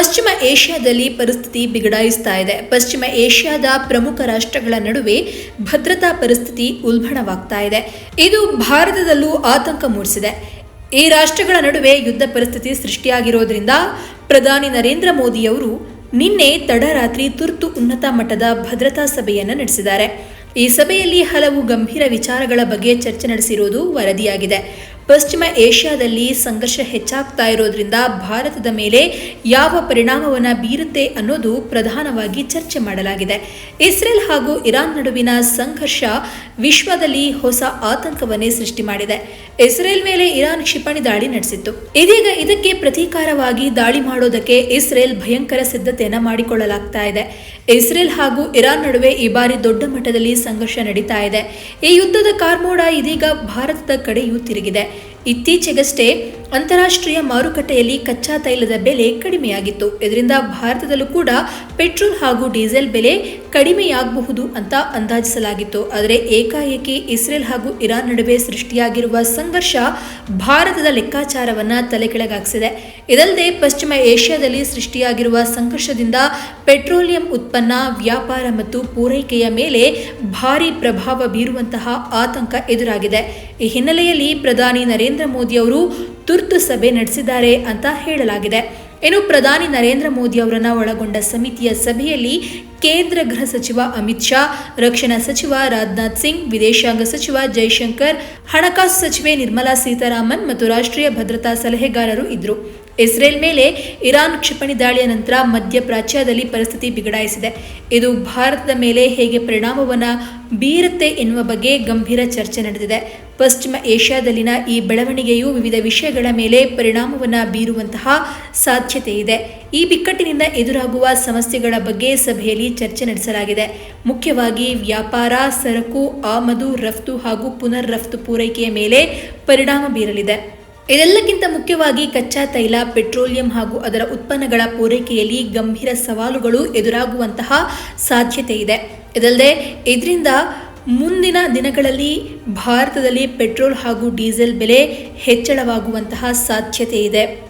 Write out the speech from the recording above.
ಪಶ್ಚಿಮ ಏಷ್ಯಾದಲ್ಲಿ ಪರಿಸ್ಥಿತಿ ಬಿಗಡಾಯಿಸ್ತಾ ಇದೆ. ಪಶ್ಚಿಮ ಏಷ್ಯಾದ ಪ್ರಮುಖ ರಾಷ್ಟ್ರಗಳ ನಡುವೆ ಭದ್ರತಾ ಪರಿಸ್ಥಿತಿ ಉಲ್ಬಣವಾಗ್ತಾ ಇದೆ. ಇದು ಭಾರತದಲ್ಲೂ ಆತಂಕ ಮೂಡಿಸಿದೆ. ಈ ರಾಷ್ಟ್ರಗಳ ನಡುವೆ ಯುದ್ಧ ಪರಿಸ್ಥಿತಿ ಸೃಷ್ಟಿಯಾಗಿರೋದ್ರಿಂದ ಪ್ರಧಾನಿ ನರೇಂದ್ರ ಮೋದಿಯವರು ನಿನ್ನೆ ತಡರಾತ್ರಿ ತುರ್ತು ಉನ್ನತ ಮಟ್ಟದ ಭದ್ರತಾ ಸಭೆಯನ್ನು ನಡೆಸಿದ್ದಾರೆ. ಈ ಸಭೆಯಲ್ಲಿ ಹಲವು ಗಂಭೀರ ವಿಚಾರಗಳ ಬಗ್ಗೆ ಚರ್ಚೆ ನಡೆಸಿರುವುದು ವರದಿಯಾಗಿದೆ. ಪಶ್ಚಿಮ ಏಷ್ಯಾದಲ್ಲಿ ಸಂಘರ್ಷ ಹೆಚ್ಚಾಗ್ತಾ ಇರೋದ್ರಿಂದ ಭಾರತದ ಮೇಲೆ ಯಾವ ಪರಿಣಾಮವನ್ನು ಬೀರುತ್ತೆ ಅನ್ನೋದು ಪ್ರಧಾನವಾಗಿ ಚರ್ಚೆ ಮಾಡಲಾಗಿದೆ. ಇಸ್ರೇಲ್ ಹಾಗೂ ಇರಾನ್ ನಡುವಿನ ಸಂಘರ್ಷ ವಿಶ್ವದಲ್ಲಿ ಹೊಸ ಆತಂಕವನ್ನೇ ಸೃಷ್ಟಿ ಮಾಡಿದೆ. ಇಸ್ರೇಲ್ ಮೇಲೆ ಇರಾನ್ ಕ್ಷಿಪಣಿ ದಾಳಿ ನಡೆಸಿತ್ತು. ಇದೀಗ ಇದಕ್ಕೆ ಪ್ರತೀಕಾರವಾಗಿ ದಾಳಿ ಮಾಡೋದಕ್ಕೆ ಇಸ್ರೇಲ್ ಭಯಂಕರ ಸಿದ್ಧತೆಯನ್ನು ಮಾಡಿಕೊಳ್ಳಲಾಗ್ತಾ ಇದೆ. ಇಸ್ರೇಲ್ ಹಾಗೂ ಇರಾನ್ ನಡುವೆ ಈ ಬಾರಿ ದೊಡ್ಡ ಮಟ್ಟದಲ್ಲಿ ಸಂಘರ್ಷ ನಡೀತಾ ಇದೆ. ಈ ಯುದ್ಧದ ಕಾರ್ಮೋಡ ಇದೀಗ ಭಾರತದ ಕಡೆಯೂ ತಿರುಗಿದೆ. ಇತ್ತೀಚೆಗಷ್ಟೇ ಅಂತಾರಾಷ್ಟ್ರೀಯ ಮಾರುಕಟ್ಟೆಯಲ್ಲಿ ಕಚ್ಚಾ ತೈಲದ ಬೆಲೆ ಕಡಿಮೆಯಾಗಿತ್ತು. ಇದರಿಂದ ಭಾರತದಲ್ಲೂ ಕೂಡ ಪೆಟ್ರೋಲ್ ಹಾಗೂ ಡೀಸೆಲ್ ಬೆಲೆ ಕಡಿಮೆಯಾಗಬಹುದು ಅಂತ ಅಂದಾಜಿಸಲಾಗಿತ್ತು. ಆದರೆ ಏಕಾಏಕಿ ಇಸ್ರೇಲ್ ಹಾಗೂ ಇರಾನ್ ನಡುವೆ ಸೃಷ್ಟಿಯಾಗಿರುವ ಸಂಘರ್ಷ ಭಾರತದ ಲೆಕ್ಕಾಚಾರವನ್ನ ತಲೆಕೆಳಗಾಗಿಸಿದೆ. ಇದಲ್ಲದೆ ಪಶ್ಚಿಮ ಏಷ್ಯಾದಲ್ಲಿ ಸೃಷ್ಟಿಯಾಗಿರುವ ಸಂಘರ್ಷದಿಂದ ಪೆಟ್ರೋಲಿಯಂ ಉತ್ಪನ್ನ, ವ್ಯಾಪಾರ ಮತ್ತು ಪೂರೈಕೆಯ ಮೇಲೆ ಭಾರಿ ಪ್ರಭಾವ ಬೀರುವಂತಹ ಆತಂಕ ಎದುರಾಗಿದೆ. ಈ ಹಿನ್ನೆಲೆಯಲ್ಲಿ ಪ್ರಧಾನಿ ನರೇಂದ್ರ ಮೋದಿ ಅವರು ತುರ್ತು ಸಭೆ ನಡೆಸಿದ್ದಾರೆ ಅಂತ ಹೇಳಲಾಗಿದೆ. ಇನ್ನು ಪ್ರಧಾನಿ ನರೇಂದ್ರ ಮೋದಿ ಅವರನ್ನ ಒಳಗೊಂಡ ಸಮಿತಿಯ ಸಭೆಯಲ್ಲಿ ಕೇಂದ್ರ ಗೃಹ ಸಚಿವ ಅಮಿತ್ ಶಾ, ರಕ್ಷಣಾ ಸಚಿವ ರಾಜನಾಥ್ ಸಿಂಗ್, ವಿದೇಶಾಂಗ ಸಚಿವ ಜೈಶಂಕರ್, ಹಣಕಾಸು ಸಚಿವೆ ನಿರ್ಮಲಾ ಸೀತಾರಾಮನ್ ಮತ್ತು ರಾಷ್ಟ್ರೀಯ ಭದ್ರತಾ ಸಲಹೆಗಾರರು ಇದ್ರು ಇಸ್ರೇಲ್ ಮೇಲೆ ಇರಾನ್ ಕ್ಷಿಪಣಿ ದಾಳಿಯ ನಂತರ ಮಧ್ಯಪ್ರಾಚ್ಯದಲ್ಲಿ ಪರಿಸ್ಥಿತಿ ಬಿಗಡಾಯಿಸಿದೆ. ಇದು ಭಾರತದ ಮೇಲೆ ಹೇಗೆ ಪರಿಣಾಮವನ್ನು ಬೀರುತ್ತೆ ಎನ್ನುವ ಬಗ್ಗೆ ಗಂಭೀರ ಚರ್ಚೆ ನಡೆದಿದೆ. ಪಶ್ಚಿಮ ಏಷ್ಯಾದಲ್ಲಿನ ಈ ಬೆಳವಣಿಗೆಯು ವಿವಿಧ ವಿಷಯಗಳ ಮೇಲೆ ಪರಿಣಾಮವನ್ನು ಬೀರುವಂತಹ ಸಾಧ್ಯತೆ ಇದೆ. ಈ ಬಿಕ್ಕಟ್ಟಿನಿಂದ ಎದುರಾಗುವ ಸಮಸ್ಯೆಗಳ ಬಗ್ಗೆ ಸಭೆಯಲ್ಲಿ ಚರ್ಚೆ ನಡೆಸಲಾಗಿದೆ. ಮುಖ್ಯವಾಗಿ ವ್ಯಾಪಾರ, ಸರಕು, ಆಮದು, ರಫ್ತು ಹಾಗೂ ಪುನರ್ ರಫ್ತು ಪೂರೈಕೆಯ ಮೇಲೆ ಪರಿಣಾಮ ಬೀರಲಿದೆ. ಇದೆಲ್ಲಕ್ಕಿಂತ ಮುಖ್ಯವಾಗಿ ಕಚ್ಚಾ ತೈಲ, ಪೆಟ್ರೋಲಿಯಂ ಹಾಗೂ ಅದರ ಉತ್ಪನ್ನಗಳ ಪೂರೈಕೆಯಲ್ಲಿ ಗಂಭೀರ ಸವಾಲುಗಳು ಎದುರಾಗುವಂತಹ ಸಾಧ್ಯತೆ ಇದೆ. ಇದಲ್ಲದೆ, ಇದರಿಂದ ಮುಂದಿನ ದಿನಗಳಲ್ಲಿ ಭಾರತದಲ್ಲಿ ಪೆಟ್ರೋಲ್ ಹಾಗೂ ಡೀಸೆಲ್ ಬೆಲೆ ಹೆಚ್ಚಳವಾಗುವಂತಹ ಸಾಧ್ಯತೆ ಇದೆ.